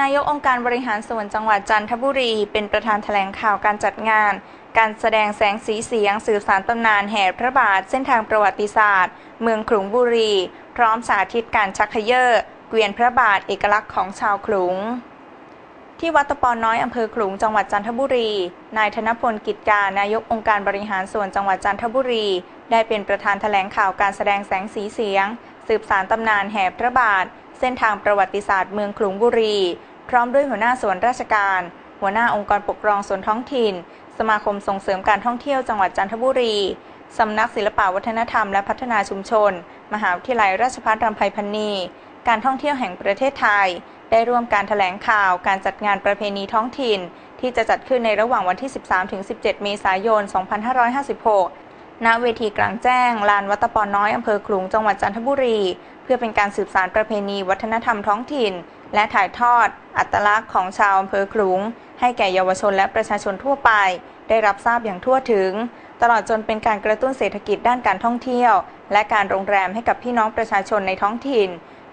นายกองค์การบริหารส่วนจังหวัดจันทบุรี เป็นประธานแถลงข่าวการจัดงาน การแสดงแสงสีเสียงสื่อสารตำนานแห่พระบาทเส้นทางประวัติศาสตร์ เมืองขลุงบุรี พร้อมสาธิตการชักเขยอเกวียนพระบาทเอกลักษณ์ของชาวขลุง ที่วัดตะปอนน้อยอำเภอขลุงจังหวัดจันทบุรี นายธนพลกิจการนายกองค์การบริหารส่วนจังหวัดจันทบุรี ได้เป็นประธานแถลงข่าวการแสดงแสงสีเสียง สืบสารตำนานแห่พระบาท เส้นทางประวัติศาสตร์เมืองขลุงบุรี พร้อมด้วยหัวหน้าส่วนราชการ หัวหน้าองค์กรปกครองส่วนท้องถิ่น สมาคมส่งเสริมการท่องเที่ยวจังหวัดจันทบุรี สำนักศิลปวัฒนธรรมและพัฒนาชุมชน มหาวิทยาลัยราชภัฏรำไพพรรณีการท่องเที่ยวแห่งประเทศไทย ได้ร่วมการถแถลงข่าวการจัดงานประเพณีท้องถิ่น ที่จะจัดขึ้นในระหว่างวันที่ 13-17 เมษายน 2556ณเวทีกลางแจ้ง ลานวัตปอนน้อยอำเภอขลุงจังหวัดจันทบุรี เพื่อเป็นการสืบสานประเพณีวัฒนธรรมท้องถิ่น และถ่ายทอด อัตลักษณ์ของชาวอำเภอขลุง ให้แก่เยาวชนและประชาชนทั่วไป ได้รับทราบอย่างทั่วถึง ตลอดจนเป็นการกระตุ้นเศรษฐกิจด้านการท่องเที่ยว และการโรงแรมให้กับพี่น้องประชาชนในท้องถิ่น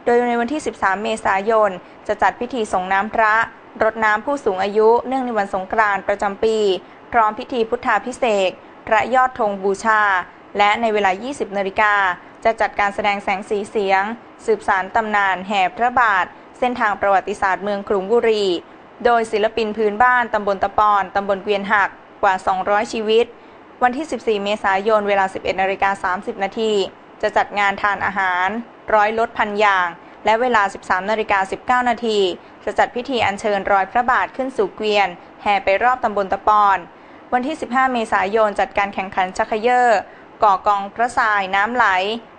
โดยในวันที่ 13 เมษายน จะจัดพิธีส่งน้ำพระ รดน้ำผู้สูงอายุ เนื่องในวันสงกรานต์ประจำปี พร้อมพิธีพุทธาพิเศษพระยอดธงบูชา และในเวลา 20นาฬิกา จะจัดการแสดงแสงสีเสียง สืบสารตำนานแห่พระบาท เส้นทางประวัติศาสตร์เมืองกรุงบุรี โดยศิลปินพื้นบ้านตำบลตะปอนตำบลเกวียนหักกว่า 200 ชีวิต วันที่ 14 เมษายน เวลา 11นาฬิกา30 นาทีจะจัดงานทานอาหาร ร้อยลดพันอย่าง และเวลา 13นาฬิกา19 นาทีจะจัดพิธีอัญเชิญรอยพระบาทขึ้นสู่เกวียน แห่ไปรอบตำบลตะปอน วันที่ 15 เมษายนจัดการแข่งขันชักเขยอ ก่อกองพระทรายน้ำไหล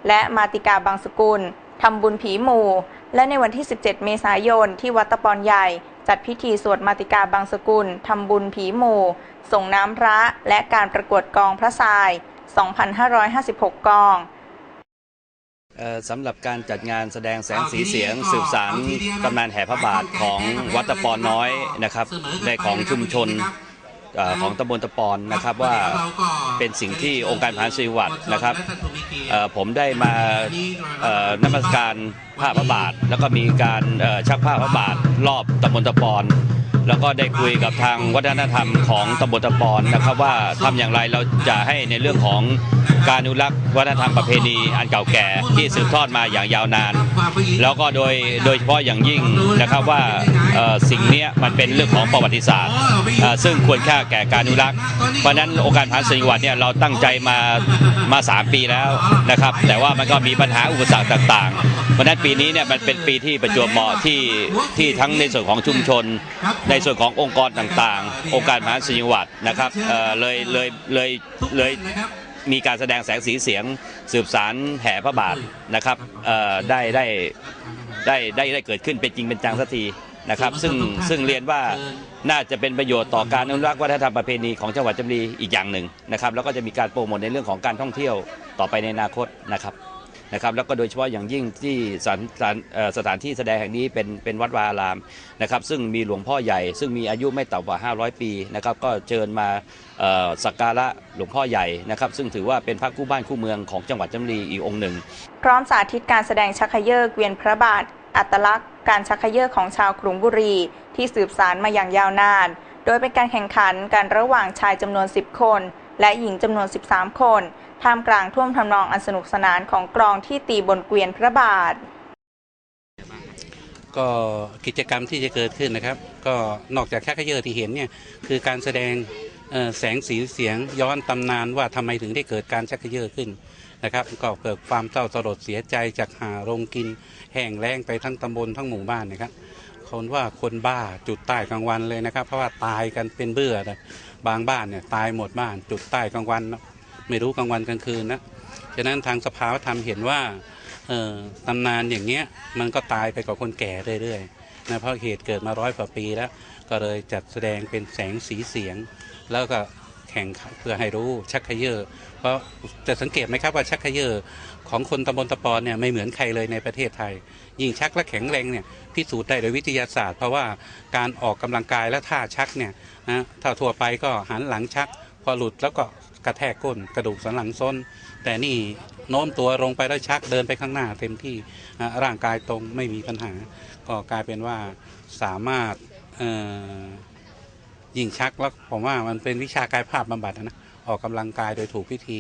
และมาติกาบางสกุลทำบุญผีหมู่ และในวันที่ 17 เมษายนที่วัดตะปอนใหญ่ จัดพิธีสวดมาติกาบางสกุลทำบุญผีหมู่ ส่งน้ำพระและการประกวดกองพระทราย 2,556 กองเอ่อสำหรับการจัดงานแสดงแสงสีเสียง สืบสารตำนานแห่พระบาทของวัดตะปอนน้อยนะครับในของชุมชนเอ่อ ของตำบลตะปอนนะครับว่าเป็นสิ่งที่องค์การผ่านสิวัตรนะครับเอ่อผมได้มาเอ่อนมัสการผ้าพระบาท แล้วก็มีการเอ่อชักผ้าพระบาทรอบตำบลตะปอนแล้วก็ได้คุยกับทางวัฒนธรรมของตำบลตะปอนนะครับว่าทำอย่างไรเราจะให้ในเรื่องของการอนุรักษ์วัฒนธรรมประเพณีอันเก่าแก่ที่สืบทอดมาอย่างยาวนาน แล้วก็โดยโดยเฉพาะอย่างยิ่งนะครับว่าเอ่อสิ่งเนี้ยมันเป็นเรื่องของประวัติศาสตร์เอ่อซึ่งควรค่าแก่การอนุรักษ์ เพราะฉะนั้นองค์การพันธุ์สิริวัฒน์เนี่ยเราตั้งใจมามา 3 ปีแล้วนะครับ แต่ว่ามันก็มีปัญหาอุปสรรคต่างๆ เพราะฉะนั้นปีนี้เนี่ยมันเป็นปีที่ประจวบเหมาะที่ที่ทั้งในส่วนของชุมชน ในส่วนขององค์กรต่างๆ องค์การมหาสิริวัตรนะครับเอ่อเลยเลยเลยเลยมีการแสดงแสงสีเสียงสืบสารแห่พระบาทนะครับเอ่อได้ได้ได้ได้ได้เกิดขึ้นเป็นจริงเป็นจังสักที นะครับ ซึ่งซึ่งเรียนว่าน่าจะเป็นประโยชน์ต่อการอนุรักษ์วัฒนธรรมประเพณีของจังหวัดจันทบุรีอีกอย่างหนึ่งนะครับ แล้วก็จะมีการโปรโมทในเรื่องของการท่องเที่ยวต่อไปในอนาคตนะครับนะครับแล้วก็โดยเฉพาะอย่างยิ่งที่สถานสถานเอ่อสถานที่แสดงแห่งนี้เป็นเป็นวัดวาอารามนะครับซึ่งมีหลวงพ่อใหญ่ ซึ่งมีอายุไม่ต่ำกว่า 500 ปีนะครับก็เชิญมาเอ่อสักการะหลวงพ่อใหญ่นะครับซึ่งถือว่าเป็นพระคู่บ้านคู่เมืองของจังหวัดจันทบุรีอีกองค์หนึ่ง พร้อมสาธิตการแสดงชักเขยอเกวียนพระบาท อัตลักษณ์ การชักเขยอของชาวกรุงบุรี ที่สืบสารมาอย่างยาวนาน โดยเป็นการแข่งขันกันระหว่างชายจำนวน 10 คน และหญิงจำนวน 13 คนท่ามกลางท่วมทำนองอันสนุกสนานของกลองที่ตีบนเกวียนพระบาท ก็กิจกรรมที่จะเกิดขึ้นนะครับ ก็นอกจากแค่ขยเยอที่เห็นเนี่ยคือการแสดงแสงสีเสียงย้อนตำนานว่าทำไมถึงได้เกิดการชักเขยอขึ้น นะครับ ก็เกิดความเศร้าสลดเสียใจจากหาโรงกิน แห้งแล้งไปทั้งตำบลทั้งหมู่บ้านนะครับคนว่าคนบ้าจุดใต้กลางวันเลยนะครับ เพราะว่าตายกันเป็นเบื่อนะบางบ้านเนี่ยตายหมดบ้านจุดใต้กลางวันนะไม่รู้กลางวันกลางคืนนะฉะนั้นทางสภาวธรรมเห็นว่าตำนานอย่างเงี้ยมันก็ตายไปกับคนแก่เรื่อยๆนะเพราะเหตุเกิดมาร้อยกว่าปีแล้ว ก็เลยจัดแสดงเป็นแสงสีเสียง แล้วก็ แข่งเพื่อให้รู้ชักเขยอเพราะจะสังเกตไหมครับว่าชักเขยอของคนตำบลตะปอนเนี่ยไม่เหมือนใครเลยในประเทศไทย ยิ่งชักและแข็งแรงเนี่ยพิสูจน์ได้โดยวิทยาศาสตร์ เพราะว่าการออกกำลังกายและท่าชักเนี่ยนะถ้าทั่วไปก็หันหลังชัก พอหลุดแล้วก็กระแทกก้นกระดูกสันหลังส้น แต่นี่โน้มตัวลงไปแล้วชักเดินไปข้างหน้าเต็มที่ร่างกายตรงไม่มีปัญหา ก็กลายเป็นว่าสามารถ ยิงชักแล้วผมว่ามันเป็นวิชากายภาพบำบัดนะออกกำลังกายโดยถูกวิธี